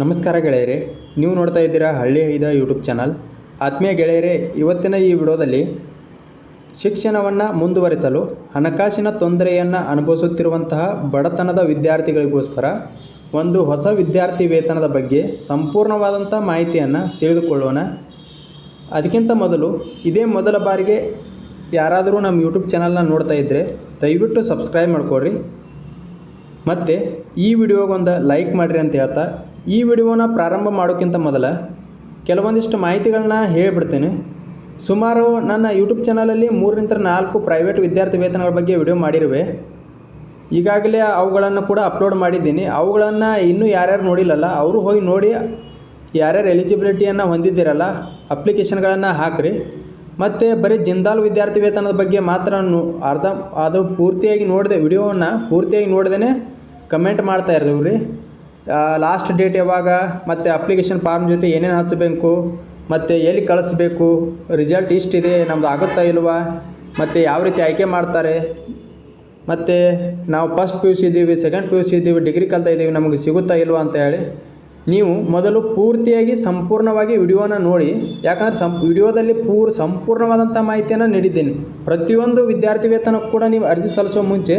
ನಮಸ್ಕಾರ ಗೆಳೆಯರೇ, ನೀವು ನೋಡ್ತಾ ಇದ್ದೀರಾ ಹಳ್ಳಿ ಐದ ಯೂಟ್ಯೂಬ್ ಚಾನಲ್. ಆತ್ಮೀಯ ಗೆಳೆಯರೇ, ಇವತ್ತಿನ ಈ ವಿಡಿಯೋದಲ್ಲಿ ಶಿಕ್ಷಣವನ್ನು ಮುಂದುವರಿಸಲು, ಹಣಕಾಸಿನ ತೊಂದರೆಯನ್ನು ಅನುಭವಿಸುತ್ತಿರುವಂತಹ ಬಡತನದ ವಿದ್ಯಾರ್ಥಿಗಳಿಗೋಸ್ಕರ ಒಂದು ಹೊಸ ವಿದ್ಯಾರ್ಥಿ ವೇತನದ ಬಗ್ಗೆ ಸಂಪೂರ್ಣವಾದಂಥ ಮಾಹಿತಿಯನ್ನು ತಿಳಿದುಕೊಳ್ಳೋಣ. ಅದಕ್ಕಿಂತ ಮೊದಲು, ಇದೇ ಮೊದಲ ಬಾರಿಗೆ ಯಾರಾದರೂ ನಮ್ಮ ಯೂಟ್ಯೂಬ್ ಚಾನಲ್ನ ನೋಡ್ತಾ ಇದ್ದರೆ ದಯವಿಟ್ಟು ಸಬ್ಸ್ಕ್ರೈಬ್ ಮಾಡ್ಕೊಳ್ರಿ. ಮತ್ತು ಈ ವಿಡಿಯೋಗೊಂದು ಲೈಕ್ ಮಾಡಿರಿ ಅಂತ ಹೇಳ್ತಾ, ಈ ವಿಡಿಯೋನ ಪ್ರಾರಂಭ ಮಾಡೋಕ್ಕಿಂತ ಮೊದಲ ಕೆಲವೊಂದಿಷ್ಟು ಮಾಹಿತಿಗಳನ್ನ ಹೇಳಿಬಿಡ್ತೇನೆ. ಸುಮಾರು ನನ್ನ ಯೂಟ್ಯೂಬ್ ಚಾನಲಲ್ಲಿ ಮೂರರಿಂದ ನಾಲ್ಕು ಪ್ರೈವೇಟ್ ವಿದ್ಯಾರ್ಥಿ ವೇತನಗಳ ಬಗ್ಗೆ ವಿಡಿಯೋ ಮಾಡಿರುವೆ. ಈಗಾಗಲೇ ಅವುಗಳನ್ನು ಕೂಡ ಅಪ್ಲೋಡ್ ಮಾಡಿದ್ದೀನಿ. ಅವುಗಳನ್ನು ಇನ್ನೂ ಯಾರ್ಯಾರು ನೋಡಿಲ್ಲಲ್ಲ, ಅವರು ಹೋಗಿ ನೋಡಿ ಯಾರ್ಯಾರು ಎಲಿಜಿಬಿಲಿಟಿಯನ್ನು ಹೊಂದಿದ್ದೀರಲ್ಲ ಅಪ್ಲಿಕೇಶನ್ಗಳನ್ನು ಹಾಕಿರಿ. ಮತ್ತು ಬರೀ ಜಿಂದಾಲ್ ವಿದ್ಯಾರ್ಥಿ ವೇತನದ ಬಗ್ಗೆ ಮಾತ್ರ ಅರ್ಧ, ಅದು ಪೂರ್ತಿಯಾಗಿ ನೋಡಿದೆ, ವಿಡಿಯೋವನ್ನು ಪೂರ್ತಿಯಾಗಿ ನೋಡ್ದೇ ಕಮೆಂಟ್ ಮಾಡ್ತಾ ಇರ್ರಿ ಲಾಸ್ಟ್ ಡೇಟ್ ಯಾವಾಗ, ಮತ್ತು ಅಪ್ಲಿಕೇಶನ್ ಫಾರ್ಮ್ ಜೊತೆ ಏನೇನು ಹಚ್ಚಬೇಕು ಮತ್ತು ಎಲ್ಲಿ ಕಳಿಸ್ಬೇಕು ರಿಸಲ್ಟ್ ಇಷ್ಟಿದೆ, ನಮ್ದು ಆಗುತ್ತಾ ಇಲ್ವಾ, ಮತ್ತು ಯಾವ ರೀತಿ ಆಯ್ಕೆ ಮಾಡ್ತಾರೆ, ಮತ್ತು ನಾವು ಫಸ್ಟ್ ಪಿ ಯು ಸಿ ಇದ್ದೀವಿ ಸೆಕೆಂಡ್ ಪಿ ಯು ಸಿ ಇದ್ದೀವಿ ಡಿಗ್ರಿ ಕಲ್ತಾ ಇದ್ದೀವಿ, ನಮಗೆ ಸಿಗುತ್ತಾ ಇಲ್ವಾ ಅಂತ ಹೇಳಿ ನೀವು ಮೊದಲು ಪೂರ್ತಿಯಾಗಿ ಸಂಪೂರ್ಣವಾಗಿ ವಿಡಿಯೋನ ನೋಡಿ. ಯಾಕಂದರೆ ಸಂ ವಿಡಿಯೋದಲ್ಲಿ ಪೂರ್, ಸಂಪೂರ್ಣವಾದಂಥ ಮಾಹಿತಿಯನ್ನು ನೀಡಿದ್ದೇನೆ. ಪ್ರತಿಯೊಂದು ವಿದ್ಯಾರ್ಥಿ ವೇತನಕ್ಕೂ ಕೂಡ ನೀವು ಅರ್ಜಿ ಸಲ್ಲಿಸೋ ಮುಂಚೆ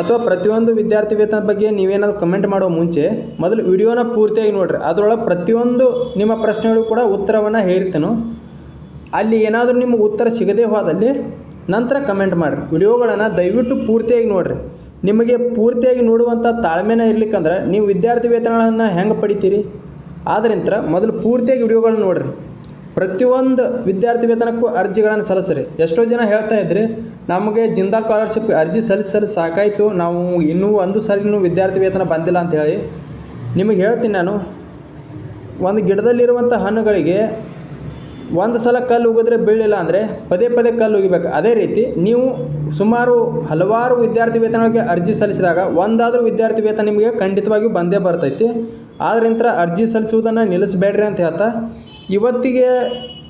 ಅಥವಾ ಪ್ರತಿಯೊಂದು ವಿದ್ಯಾರ್ಥಿ ವೇತನ ಬಗ್ಗೆ ನೀವೇನಾದರೂ ಕಮೆಂಟ್ ಮಾಡೋ ಮುಂಚೆ, ಮೊದಲು ವಿಡಿಯೋನ ಪೂರ್ತಿಯಾಗಿ ನೋಡಿರಿ. ಅದರೊಳಗೆ ಪ್ರತಿಯೊಂದು ನಿಮ್ಮ ಪ್ರಶ್ನೆಗಳು ಕೂಡ ಉತ್ತರವನ್ನು ಹೇಳಿರ್ತೇನೆ. ಅಲ್ಲಿ ಏನಾದರೂ ನಿಮಗೆ ಉತ್ತರ ಸಿಗದೆ ಹೋದಲ್ಲಿ ನಂತರ ಕಮೆಂಟ್ ಮಾಡಿರಿ. ವಿಡಿಯೋಗಳನ್ನು ದಯವಿಟ್ಟು ಪೂರ್ತಿಯಾಗಿ ನೋಡಿರಿ. ನಿಮಗೆ ಪೂರ್ತಿಯಾಗಿ ನೋಡುವಂಥ ತಾಳ್ಮೆನ ಇರ್ಲಿಕ್ಕಂದ್ರೆ ನೀವು ವಿದ್ಯಾರ್ಥಿ ವೇತನಗಳನ್ನು ಹೆಂಗೆ ಪಡಿತೀರಿ? ಆದ್ದರಿಂದ ಮೊದಲು ಪೂರ್ತಿಯಾಗಿ ವಿಡಿಯೋಗಳನ್ನ ನೋಡಿರಿ. ಪ್ರತಿಯೊಂದು ವಿದ್ಯಾರ್ಥಿ ವೇತನಕ್ಕೂ ಅರ್ಜಿಗಳನ್ನು ಸಲ್ಲಿಸ್ರಿ. ಎಷ್ಟೋ ಜನ ಹೇಳ್ತಾ ಇದ್ರಿ ನಮಗೆ ಜಿಂದಾಲ್ ಸ್ಕಾಲರ್ಶಿಪ್ ಅರ್ಜಿ ಸಲ್ಲಿಸಲು ಸಲ್ಲಿಸಿ ಸಾಕಾಯಿತು. ನಾವು ಇನ್ನೂ ಒಂದು ಸರಿನೂ ವಿದ್ಯಾರ್ಥಿ ವೇತನ ಬಂದಿಲ್ಲ ಅಂತ ಹೇಳಿ ನಿಮಗೆ ಹೇಳ್ತೀನಿ ನಾನು. ಒಂದು ಗಿಡದಲ್ಲಿರುವಂಥ ಹಣ್ಣುಗಳಿಗೆ ಒಂದು ಸಲ ಕಲ್ಲು ಉಗಿದ್ರೆ ಬೀಳಿಲ್ಲ ಅಂದರೆ ಪದೇ ಪದೇ ಕಲ್ಲು ಉಗಿಬೇಕು. ಅದೇ ರೀತಿ ನೀವು ಸುಮಾರು ಹಲವಾರು ವಿದ್ಯಾರ್ಥಿ ವೇತನಗಳಿಗೆ ಅರ್ಜಿ ಸಲ್ಲಿಸಿದಾಗ ಒಂದಾದರೂ ವಿದ್ಯಾರ್ಥಿ ವೇತನ ನಿಮಗೆ ಖಂಡಿತವಾಗಿಯೂ ಬಂದೇ ಬರ್ತೈತಿ. ಆದ್ರಿಂತ ಅರ್ಜಿ ಸಲ್ಲಿಸುವುದನ್ನು ನಿಲ್ಲಿಸಬೇಡ್ರಿ ಅಂತ ಹೇಳ್ತಾ, ಇವತ್ತಿಗೆ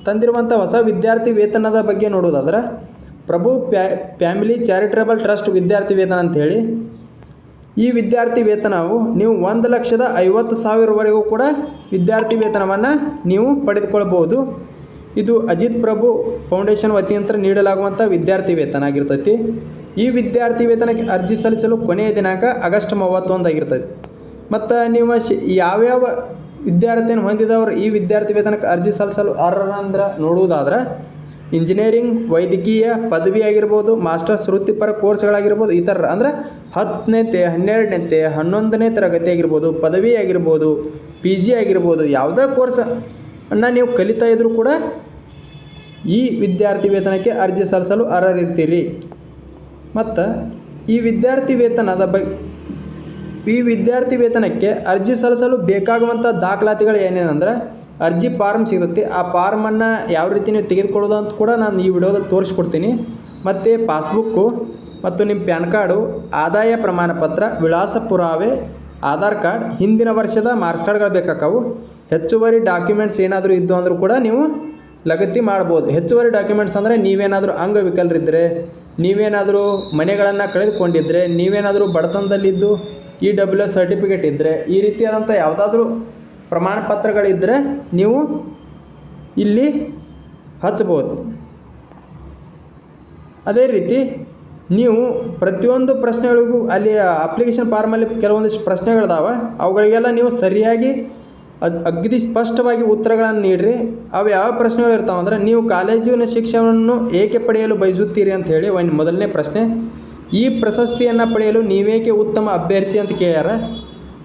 ತಂದಿರುವಂಥ ಹೊಸ ವಿದ್ಯಾರ್ಥಿ ವೇತನದ ಬಗ್ಗೆ ನೋಡೋದಾದ್ರೆ ಪ್ರಭು ಫ್ಯಾಮಿಲಿ ಚಾರಿಟೇಬಲ್ ಟ್ರಸ್ಟ್ ವಿದ್ಯಾರ್ಥಿ ವೇತನ ಅಂತ ಹೇಳಿ ಈ ವಿದ್ಯಾರ್ಥಿ ವೇತನವು ನೀವು ಒಂದು ಲಕ್ಷದ ಐವತ್ತು ಸಾವಿರವರೆಗೂ ಕೂಡ ವಿದ್ಯಾರ್ಥಿ ವೇತನವನ್ನು ನೀವು ಪಡೆದುಕೊಳ್ಬೋದು ಇದು ಅಜಿತ್ ಪ್ರಭು ಫೌಂಡೇಶನ್ ವತಿಯಂತ್ರ ನೀಡಲಾಗುವಂಥ ವಿದ್ಯಾರ್ಥಿ ವೇತನ ಆಗಿರ್ತೈತಿ. ಈ ವಿದ್ಯಾರ್ಥಿ ವೇತನಕ್ಕೆ ಅರ್ಜಿ ಸಲ್ಲಿಸಲು ಕೊನೆಯ ದಿನಾಂಕ ಆಗಸ್ಟ್ ಮೂವತ್ತೊಂದಾಗಿರ್ತೈತಿ ಮತ್ತು ನೀವು ಶಿ, ಯಾವ್ಯಾವ ವಿದ್ಯಾರ್ಥಿಯನ್ನು ಹೊಂದಿದವರು ಈ ವಿದ್ಯಾರ್ಥಿ ವೇತನಕ್ಕೆ ಅರ್ಜಿ ಸಲ್ಲಿಸಲು ಅರ್ಹರಂದ್ರೆ ನೋಡುವುದಾದ್ರೆ ಇಂಜಿನಿಯರಿಂಗ್, ವೈದ್ಯಕೀಯ ಪದವಿ ಆಗಿರ್ಬೋದು ಮಾಸ್ಟರ್ಸ್ ವೃತ್ತಿಪರ ಕೋರ್ಸ್ಗಳಾಗಿರ್ಬೋದು ಈ ಥರ ಅಂದರೆ ಹತ್ತನೇತೆ ಹನ್ನೆರಡನೇತೆ ಹನ್ನೊಂದನೇ ತರಗತಿ ಆಗಿರ್ಬೋದು ಪದವಿ ಆಗಿರ್ಬೋದು ಪಿ ಜಿ ಆಗಿರ್ಬೋದು, ಯಾವುದೇ ಕೋರ್ಸ್ ಅನ್ನ ನೀವು ಕಲಿತಾ ಇದ್ದರೂ ಕೂಡ ಈ ವಿದ್ಯಾರ್ಥಿ ವೇತನಕ್ಕೆ ಅರ್ಜಿ ಸಲ್ಲಿಸಲು ಅರ್ಹರಿರ್ತೀರಿ. ಮತ್ತು ಈ ವಿದ್ಯಾರ್ಥಿ ವೇತನದ ಬಗ್ಗೆ ಈ ವಿದ್ಯಾರ್ಥಿ ವೇತನಕ್ಕೆ ಅರ್ಜಿ ಸಲ್ಲಿಸಲು ಬೇಕಾಗುವಂಥ ದಾಖಲಾತಿಗಳು ಏನೇನಂದ್ರೆ ಅರ್ಜಿ ಫಾರ್ಮ್ ಸಿಗುತ್ತೆ. ಆ ಫಾರ್ಮನ್ನು ಯಾವ ರೀತಿ ನೀವು ತೆಗೆದುಕೊಳ್ಳೋದು ಅಂತ ಕೂಡ ನಾನು ಈ ವಿಡಿಯೋದಲ್ಲಿ ತೋರಿಸ್ಕೊಡ್ತೀನಿ. ಮತ್ತು ಪಾಸ್ಬುಕ್ಕು ಮತ್ತು ನಿಮ್ಮ ಪ್ಯಾನ್ ಕಾರ್ಡು, ಆದಾಯ ಪ್ರಮಾಣ ಪತ್ರ ವಿಳಾಸ ಪುರಾವೆ, ಆಧಾರ್ ಕಾರ್ಡ್, ಹಿಂದಿನ ವರ್ಷದ ಮಾರ್ಕ್ಸ್ ಕಾರ್ಡ್ಗಳು ಬೇಕಾಕವು ಹೆಚ್ಚುವರಿ ಡಾಕ್ಯುಮೆಂಟ್ಸ್ ಏನಾದರೂ ಇದ್ದು ಅಂದರೂ ಕೂಡ ನೀವು ಲಗತ್ತಿ ಮಾಡ್ಬೋದು. ಹೆಚ್ಚುವರಿ ಡಾಕ್ಯುಮೆಂಟ್ಸ್ ಅಂದರೆ ನೀವೇನಾದರೂ ಅಂಗವಿಕಲರಿದ್ದರೆ ನೀವೇನಾದರೂ ಮನೆಗಳನ್ನು ಕಳೆದುಕೊಂಡಿದ್ದರೆ ನೀವೇನಾದರೂ ಬಡತನದಲ್ಲಿದ್ದು ಇ ಡಬ್ಲ್ಯೂ ಸರ್ಟಿಫಿಕೇಟ್ ಇದ್ದರೆ ಈ ರೀತಿಯಾದಂಥ ಯಾವುದಾದ್ರೂ ಪ್ರಮಾಣ ಪತ್ರಗಳಿದ್ದರೆ ನೀವು ಇಲ್ಲಿ ಹಚ್ಬೋದು. ಅದೇ ರೀತಿ ನೀವು ಪ್ರತಿಯೊಂದು ಪ್ರಶ್ನೆಗಳಿಗೂ ಅಲ್ಲಿ ಅಪ್ಲಿಕೇಶನ್ ಫಾರ್ಮಲ್ಲಿ ಕೆಲವೊಂದಿಷ್ಟು ಪ್ರಶ್ನೆಗಳಿದಾವೆ, ಅವುಗಳಿಗೆಲ್ಲ ನೀವು ಸರಿಯಾಗಿ ಅಗದಿ ಸ್ಪಷ್ಟವಾಗಿ ಉತ್ತರಗಳನ್ನು ನೀಡಿರಿ. ಅವು ಯಾವ ಪ್ರಶ್ನೆಗಳು ಇರ್ತಾವೆ ಅಂದರೆ, ನೀವು ಕಾಲೇಜಿನ ಶಿಕ್ಷಣವನ್ನು ಏಕೆ ಪಡೆಯಲು ಬಯಸುತ್ತೀರಿ ಅಂತ ಹೇಳಿ ಒಂದು ಮೊದಲನೇ ಪ್ರಶ್ನೆ. ಈ ಪ್ರಶಸ್ತಿಯನ್ನು ಪಡೆಯಲು ನೀವೇಕೆ ಉತ್ತಮ ಅಭ್ಯರ್ಥಿ ಅಂತ ಕೇಳ್ಯಾರ?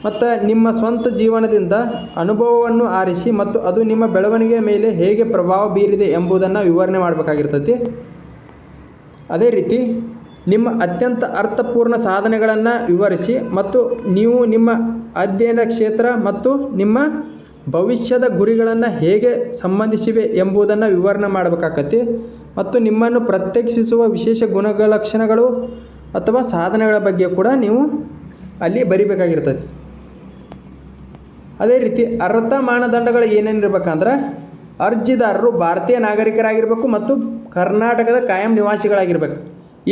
ಮತ್ತು ನಿಮ್ಮ ಸ್ವಂತ ಜೀವನದಿಂದ ಅನುಭವವನ್ನು ಆರಿಸಿ ಮತ್ತು ಅದು ನಿಮ್ಮ ಬೆಳವಣಿಗೆಯ ಮೇಲೆ ಹೇಗೆ ಪ್ರಭಾವ ಬೀರಿದೆ ಎಂಬುದನ್ನು ವಿವರಣೆ ಮಾಡಬೇಕಾಗಿರ್ತೈತಿ. ಅದೇ ರೀತಿ ನಿಮ್ಮ ಅತ್ಯಂತ ಅರ್ಥಪೂರ್ಣ ಸಾಧನೆಗಳನ್ನು ವಿವರಿಸಿ ಮತ್ತು ನೀವು ನಿಮ್ಮ ಅಧ್ಯಯನ ಕ್ಷೇತ್ರ ಮತ್ತು ನಿಮ್ಮ ಭವಿಷ್ಯದ ಗುರಿಗಳನ್ನು ಹೇಗೆ ಸಂಬಂಧಿಸಿವೆ ಎಂಬುದನ್ನು ವಿವರಣೆ ಮಾಡಬೇಕಾಕತಿ ಮತ್ತು ನಿಮ್ಮನ್ನು ಪ್ರತ್ಯಕ್ಷಿಸುವ ವಿಶೇಷ ಗುಣಲಕ್ಷಣಗಳು ಅಥವಾ ಸಾಧನೆಗಳ ಬಗ್ಗೆ ಕೂಡ ನೀವು ಅಲ್ಲಿ ಬರಿಬೇಕಾಗಿರ್ತದೆ ಅದೇ ರೀತಿ ಅರ್ಹತಾ ಮಾನದಂಡಗಳು ಏನೇನಿರ್ಬೇಕಂದ್ರೆ ಅರ್ಜಿದಾರರು ಭಾರತೀಯ ನಾಗರಿಕರಾಗಿರಬೇಕು ಮತ್ತು ಕರ್ನಾಟಕದ ಕಾಯಂ ನಿವಾಸಿಗಳಾಗಿರ್ಬೇಕು.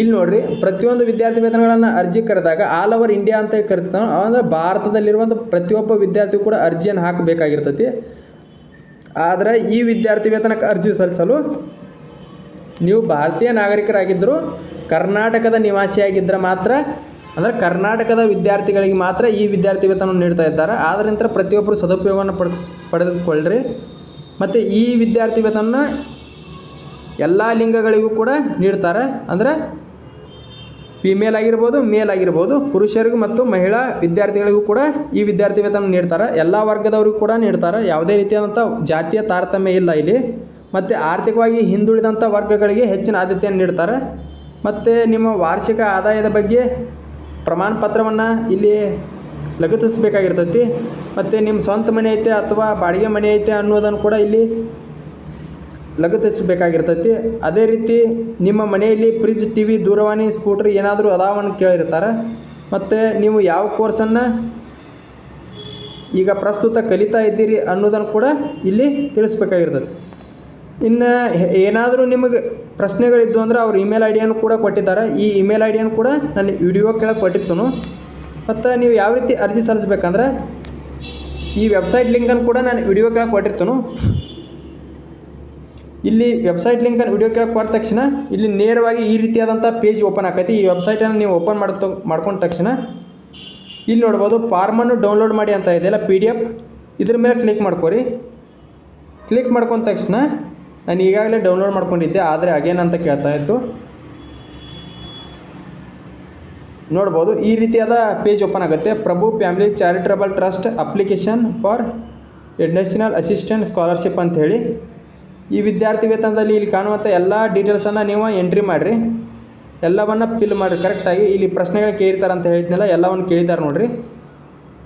ಇಲ್ಲಿ ನೋಡ್ರಿ, ಪ್ರತಿಯೊಂದು ವಿದ್ಯಾರ್ಥಿ ವೇತನಗಳನ್ನು ಅರ್ಜಿ ಕರೆದಾಗ ಆಲ್ ಓವರ್ ಇಂಡಿಯಾ ಅಂತ ಕರಿತಾವೆ ಅಂದರೆ ಭಾರತದಲ್ಲಿರುವಂಥ ಪ್ರತಿಯೊಬ್ಬ ವಿದ್ಯಾರ್ಥಿ ಕೂಡ ಅರ್ಜಿಯನ್ನು ಹಾಕಬೇಕಾಗಿರ್ತೈತಿ. ಆದರೆ ಈ ವಿದ್ಯಾರ್ಥಿ ವೇತನಕ್ಕೆ ಅರ್ಜಿ ಸಲ್ಲಿಸಲು ನೀವು ಭಾರತೀಯ ನಾಗರಿಕರಾಗಿದ್ದರೂ ಕರ್ನಾಟಕದ ನಿವಾಸಿಯಾಗಿದ್ದರೆ ಮಾತ್ರ ಅಂದರೆ ಕರ್ನಾಟಕದ ವಿದ್ಯಾರ್ಥಿಗಳಿಗೆ ಮಾತ್ರ ಈ ವಿದ್ಯಾರ್ಥಿ ವೇತನ ನೀಡ್ತಾ ಇದ್ದಾರೆ. ಆದ್ದರಿಂದ ಪ್ರತಿಯೊಬ್ಬರು ಸದುಪಯೋಗವನ್ನು ಪಡೆದು ಪಡೆದುಕೊಳ್ಳ್ರಿ. ಮತ್ತು ಈ ವಿದ್ಯಾರ್ಥಿ ವೇತನ ಎಲ್ಲ ಲಿಂಗಗಳಿಗೂ ಕೂಡ ನೀಡ್ತಾರೆ. ಅಂದರೆ ಫಿಮೇಲ್ ಆಗಿರ್ಬೋದು ಮೇಲ್ ಆಗಿರ್ಬೋದು, ಪುರುಷರಿಗೂ ಮತ್ತು ಮಹಿಳಾ ವಿದ್ಯಾರ್ಥಿಗಳಿಗೂ ಕೂಡ ಈ ವಿದ್ಯಾರ್ಥಿ ವೇತನ ನೀಡ್ತಾರೆ. ಎಲ್ಲ ವರ್ಗದವರಿಗೂ ಕೂಡ ನೀಡ್ತಾರೆ. ಯಾವುದೇ ರೀತಿಯಾದಂಥ ಜಾತಿಯ ತಾರತಮ್ಯ ಇಲ್ಲ ಇಲ್ಲಿ. ಮತ್ತು ಆರ್ಥಿಕವಾಗಿ ಹಿಂದುಳಿದಂಥ ವರ್ಗಗಳಿಗೆ ಹೆಚ್ಚಿನ ಆದ್ಯತೆಯನ್ನು ನೀಡ್ತಾರೆ. ಮತ್ತು ನಿಮ್ಮ ವಾರ್ಷಿಕ ಆದಾಯದ ಬಗ್ಗೆ ಪ್ರಮಾಣ ಪತ್ರವನ್ನು ಇಲ್ಲಿ ಲಗತ್ತಿಸಬೇಕಾಗಿರ್ತೈತಿ. ಮತ್ತು ನಿಮ್ಮ ಸ್ವಂತ ಮನೆ ಐತೆ ಅಥವಾ ಬಾಡಿಗೆ ಮನೆ ಐತೆ ಅನ್ನೋದನ್ನು ಕೂಡ ಇಲ್ಲಿ ಲಗತ್ತಿಸಬೇಕಾಗಿರ್ತೈತಿ. ಅದೇ ರೀತಿ ನಿಮ್ಮ ಮನೆಯಲ್ಲಿ ಫ್ರಿಜ್ ಟಿ ವಿ ದೂರವಾಣಿ, ಸ್ಕೂಟ್ರ್ ಏನಾದರೂ ಅದಾವನ್ನು ಕೇಳಿರ್ತಾರೆ. ಮತ್ತು ನೀವು ಯಾವ ಕೋರ್ಸನ್ನು ಈಗ ಪ್ರಸ್ತುತ ಕಲಿತಾ ಇದ್ದೀರಿ ಅನ್ನೋದನ್ನು ಕೂಡ ಇಲ್ಲಿ ತಿಳಿಸ್ಬೇಕಾಗಿರ್ತದೆ ಇನ್ನು ಏನಾದರೂ ನಿಮಗೆ ಪ್ರಶ್ನೆಗಳಿದ್ದು ಅಂದ್ರೆ ಅವ್ರ ಇಮೇಲ್ ಐ ಡಿಯನ್ನು ಕೂಡ ಕೊಟ್ಟಿದ್ದಾರೆ. ಈ ಇಮೇಲ್ ಐ ಡಿಯನ್ನು ಕೂಡ ನಾನು ವಿಡಿಯೋ ಕೆಳಗೆ ಕೊಟ್ಟಿರ್ತನು. ಮತ್ತು ನೀವು ಯಾವ ರೀತಿ ಅರ್ಜಿ ಸಲ್ಲಿಸ್ಬೇಕಂದ್ರೆ ಈ ವೆಬ್ಸೈಟ್ ಲಿಂಕನ್ನು ಕೂಡ ನಾನು ವಿಡಿಯೋ ಕೆಳಗೆ ಕೊಟ್ಟಿರ್ತನು. ಇಲ್ಲಿ ವೆಬ್ಸೈಟ್ ಲಿಂಕನ್ನು ವಿಡಿಯೋ ಕೆಳಗೆ ಕೊಟ್ಟ ತಕ್ಷಣ ಇಲ್ಲಿ ನೇರವಾಗಿ ಈ ರೀತಿಯಾದಂಥ ಪೇಜ್ ಓಪನ್ ಆಕೈತಿ. ಈ ವೆಬ್ಸೈಟನ್ನು ನೀವು ಓಪನ್ ಮಾಡ್ತ, ಮಾಡ್ಕೊಂಡ ತಕ್ಷಣ ಇಲ್ಲಿ ನೋಡ್ಬೋದು ಫಾರ್ಮನ್ನು ಡೌನ್ಲೋಡ್ ಮಾಡಿ ಅಂತ ಇದೆಯಲ್ಲ ಪಿ ಡಿ ಎಫ್ ಇದ್ರ ಮೇಲೆ ಕ್ಲಿಕ್ ಮಾಡ್ಕೊರಿ. ಕ್ಲಿಕ್ ಮಾಡ್ಕೊಂಡ ತಕ್ಷಣ ನಾನು ಈಗಾಗಲೇ ಡೌನ್ಲೋಡ್ ಮಾಡ್ಕೊಂಡಿದ್ದೆ, ಆದರೆ ಅಗೇನ್ ಅಂತ ಕೇಳ್ತಾ ಇತ್ತು. ನೋಡ್ಬೋದು, ಈ ರೀತಿಯಾದ ಪೇಜ್ ಓಪನ್ ಆಗುತ್ತೆ. Prabhu family charitable trust application for national assistant scholarship ಅಂತ ಹೇಳಿ. ಈ ವಿದ್ಯಾರ್ಥಿ ವೇತನದಲ್ಲಿ ಇಲ್ಲಿ ಕಾಣುವಂಥ ಎಲ್ಲ ಡೀಟೇಲ್ಸನ್ನು ನೀವು ಎಂಟ್ರಿ ಮಾಡಿರಿ. ಎಲ್ಲವನ್ನು ಫಿಲ್ ಮಾಡಿ ಕರೆಕ್ಟಾಗಿ ಇಲ್ಲಿ ಪ್ರಶ್ನೆಗಳು ಕೇಳ್ತಾರೆ ಅಂತ ಹೇಳಿದ್ನಲ್ಲ, ಎಲ್ಲವನ್ನು ಕೇಳಿದ್ದಾರೆ ನೋಡಿರಿ.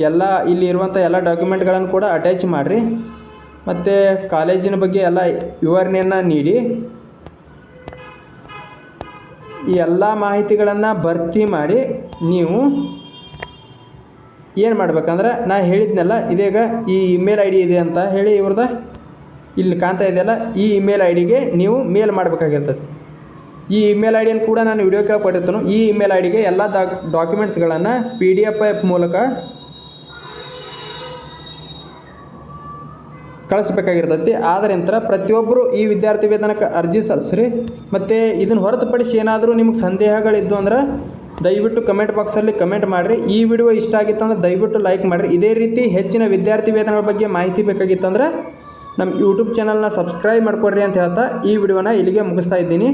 ಎಲ್ಲ ಇಲ್ಲಿ ಇರುವಂಥ ಎಲ್ಲ ಡಾಕ್ಯುಮೆಂಟ್ಗಳನ್ನು ಕೂಡ ಅಟ್ಯಾಚ್ ಮಾಡಿರಿ. ಮತ್ತು ಕಾಲೇಜಿನ ಬಗ್ಗೆ ಎಲ್ಲ ವಿವರಣೆಯನ್ನು ನೀಡಿ. ಈ ಎಲ್ಲ ಮಾಹಿತಿಗಳನ್ನು ಭರ್ತಿ ಮಾಡಿ ನೀವು ಏನು ಮಾಡ್ಬೇಕಂದ್ರೆ ನಾ ಹೇಳಿದ್ನಲ್ಲ, ಇದೀಗ ಈ ಇಮೇಲ್ ಐ ಡಿ ಇದೆ ಅಂತ ಹೇಳಿ ಇವ್ರದ್ದು ಇಲ್ಲಿ ಕಾಣ್ತಾ ಇದೆಯಲ್ಲ ಈ ಇಮೇಲ್ ಐ ಡಿಗೆ ನೀವು ಮೇಲ್ ಮಾಡಬೇಕಾಗಿರ್ತದೆ. ಈ ಇಮೇಲ್ ಐ ಡಿಯನ್ನು ಕೂಡ ನಾನು ವಿಡಿಯೋ ಕೇಳಿ ಕೊಟ್ಟಿರ್ತೇನೆ. ಈ ಇಮೇಲ್ ಐ ಡಿಗೆ ಎಲ್ಲ ಡಾಕ್ಯುಮೆಂಟ್ಸ್ಗಳನ್ನು ಪಿ ಡಿ ಎಫ್ ಮೂಲಕ ಕಳಿಸ್ಬೇಕಾಗಿರ್ತೈತಿ. ನಂತರ ಪ್ರತಿಯೊಬ್ಬರು ಈ ವಿದ್ಯಾರ್ಥಿ ವೇತನಕ್ಕೆ ಅರ್ಜಿ ಸಲ್ಲಿಸ್ರಿ. ಮತ್ತು ಇದನ್ನು ಹೊರತುಪಡಿಸಿ ಏನಾದರೂ ನಿಮ್ಗೆ ಸಂದೇಹಗಳಿದ್ದು ಅಂದ್ರೆ ದಯವಿಟ್ಟು ಕಮೆಂಟ್ ಬಾಕ್ಸಲ್ಲಿ ಕಮೆಂಟ್ ಮಾಡಿರಿ. ಈ ವಿಡಿಯೋ ಇಷ್ಟ ಆಗಿತ್ತಂದ್ರೆ ದಯವಿಟ್ಟು ಲೈಕ್ ಮಾಡಿರಿ. ಇದೇ ರೀತಿ ಹೆಚ್ಚಿನ ವಿದ್ಯಾರ್ಥಿ ವೇತನಗಳ ಬಗ್ಗೆ ಮಾಹಿತಿ ಬೇಕಾಗಿತ್ತಂದ್ರೆ ನಮ್ಮ ಯೂಟ್ಯೂಬ್ ಚಾನಲ್ನ ಸಬ್ಸ್ಕ್ರೈಬ್ ಮಾಡ್ಕೊಡ್ರಿ ಅಂತ ಹೇಳ್ತಾ ಈ ವಿಡಿಯೋನ ಇಲ್ಲಿಗೆ ಮುಗಿಸ್ತಾ ಇದ್ದೀನಿ.